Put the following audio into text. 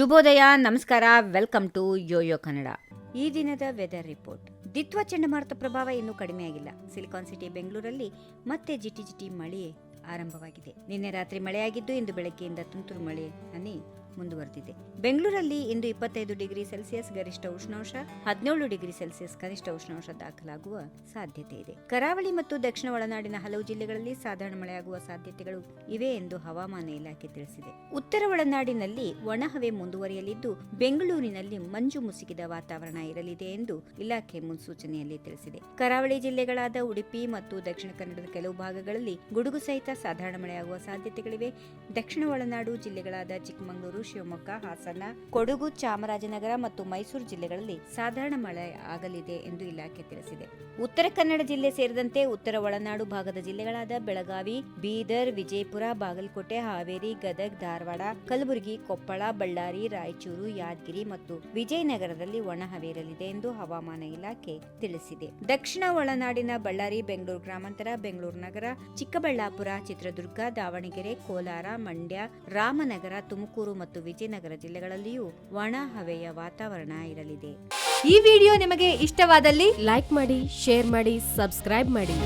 ಶುಭೋದಯ, ನಮಸ್ಕಾರ, welcome to Yoyo Kannada. ಈ ದಿನದ ವೆದರ್ ರಿಪೋರ್ಟ್. ದಿತ್ವ ಚಂಡಮಾರುತ ಪ್ರಭಾವ ಇನ್ನೂ ಕಡಿಮೆಯಾಗಿಲ್ಲ. ಸಿಲಿಕಾನ್ ಸಿಟಿ, ಬೆಂಗಳೂರಲ್ಲಿ ಮತ್ತೆ ಜಿಟಿ ಜಿಟಿ ಮಳೆ ಆರಂಭವಾಗಿದೆ. ನಿನ್ನೆ ರಾತ್ರಿ ಮಳೆಯಾಗಿದ್ದು, ಇಂದು ಬೆಳಗ್ಗೆಯಿಂದ ತುಂತುರು ಮಳೆ ಹನಿ ಮುಂದುವರೆದಿದೆ. ಬೆಂಗಳೂರಲ್ಲಿ ಇಂದು ಇಪ್ಪತ್ತೈದು ಡಿಗ್ರಿ ಸೆಲ್ಸಿಯಸ್ ಗರಿಷ್ಠ ಉಷ್ಣಾಂಶ, ಹದಿನೇಳು ಡಿಗ್ರಿ ಸೆಲ್ಸಿಯಸ್ ಕನಿಷ್ಠ ಉಷ್ಣಾಂಶ ದಾಖಲಾಗುವ ಸಾಧ್ಯತೆ ಇದೆ. ಕರಾವಳಿ ಮತ್ತು ದಕ್ಷಿಣ ಒಳನಾಡಿನ ಹಲವು ಜಿಲ್ಲೆಗಳಲ್ಲಿ ಸಾಧಾರಣ ಮಳೆಯಾಗುವ ಸಾಧ್ಯತೆಗಳು ಇವೆ ಎಂದು ಹವಾಮಾನ ಇಲಾಖೆ ತಿಳಿಸಿದೆ. ಉತ್ತರ ಒಳನಾಡಿನಲ್ಲಿ ಒಣಹವೆ ಮುಂದುವರಿಯಲಿದ್ದು, ಬೆಂಗಳೂರಿನಲ್ಲಿ ಮಂಜು ಮುಸುಕಿದ ವಾತಾವರಣ ಇರಲಿದೆ ಎಂದು ಇಲಾಖೆ ಮುನ್ಸೂಚನೆಯಲ್ಲಿ ತಿಳಿಸಿದೆ. ಕರಾವಳಿ ಜಿಲ್ಲೆಗಳಾದ ಉಡುಪಿ ಮತ್ತು ದಕ್ಷಿಣ ಕನ್ನಡದ ಕೆಲವು ಭಾಗಗಳಲ್ಲಿ ಗುಡುಗು ಸಹಿತ ಸಾಧಾರಣ ಮಳೆಯಾಗುವ ಸಾಧ್ಯತೆಗಳಿವೆ. ದಕ್ಷಿಣ ಒಳನಾಡು ಜಿಲ್ಲೆಗಳಾದ ಚಿಕ್ಕಮಗಳೂರು ಶಿವಮೊಗ್ಗ, ಹಾಸನ, ಕೊಡಗು, ಚಾಮರಾಜನಗರ ಮತ್ತು ಮೈಸೂರು ಜಿಲ್ಲೆಗಳಲ್ಲಿ ಸಾಧಾರಣ ಮಳೆ ಆಗಲಿದೆ ಎಂದು ಇಲಾಖೆ ತಿಳಿಸಿದೆ. ಉತ್ತರ ಕನ್ನಡ ಜಿಲ್ಲೆ ಸೇರಿದಂತೆ ಉತ್ತರ ಒಳನಾಡು ಭಾಗದ ಜಿಲ್ಲೆಗಳಾದ ಬೆಳಗಾವಿ, ಬೀದರ್, ವಿಜಯಪುರ, ಬಾಗಲಕೋಟೆ, ಹಾವೇರಿ, ಗದಗ್, ಧಾರವಾಡ, ಕಲಬುರಗಿ, ಕೊಪ್ಪಳ, ಬಳ್ಳಾರಿ, ರಾಯಚೂರು, ಯಾದಗಿರಿ ಮತ್ತು ವಿಜಯನಗರದಲ್ಲಿ ಒಣಹವೆ ಇರಲಿದೆ ಎಂದು ಹವಾಮಾನ ಇಲಾಖೆ ತಿಳಿಸಿದೆ. ದಕ್ಷಿಣ ಒಳನಾಡಿನ ಬಳ್ಳಾರಿ, ಬೆಂಗಳೂರು ಗ್ರಾಮಾಂತರ, ಬೆಂಗಳೂರು ನಗರ, ಚಿಕ್ಕಬಳ್ಳಾಪುರ, ಚಿತ್ರದುರ್ಗ, ದಾವಣಗೆರೆ, ಕೋಲಾರ, ಮಂಡ್ಯ, ರಾಮನಗರ, ತುಮಕೂರು ಮತ್ತು ವಿಜಯನಗರ ಜಿಲ್ಲೆಗಳಲ್ಲಿಯೂ ಒಣ ಹವೆಯ ವಾತಾವರಣ ಇರಲಿದೆ. ಈ ವಿಡಿಯೋ ನಿಮಗೆ ಇಷ್ಟವಾದಲ್ಲಿ ಲೈಕ್ ಮಾಡಿ, ಶೇರ್ ಮಾಡಿ, ಸಬ್ಸ್ಕ್ರೈಬ್ ಮಾಡಿ.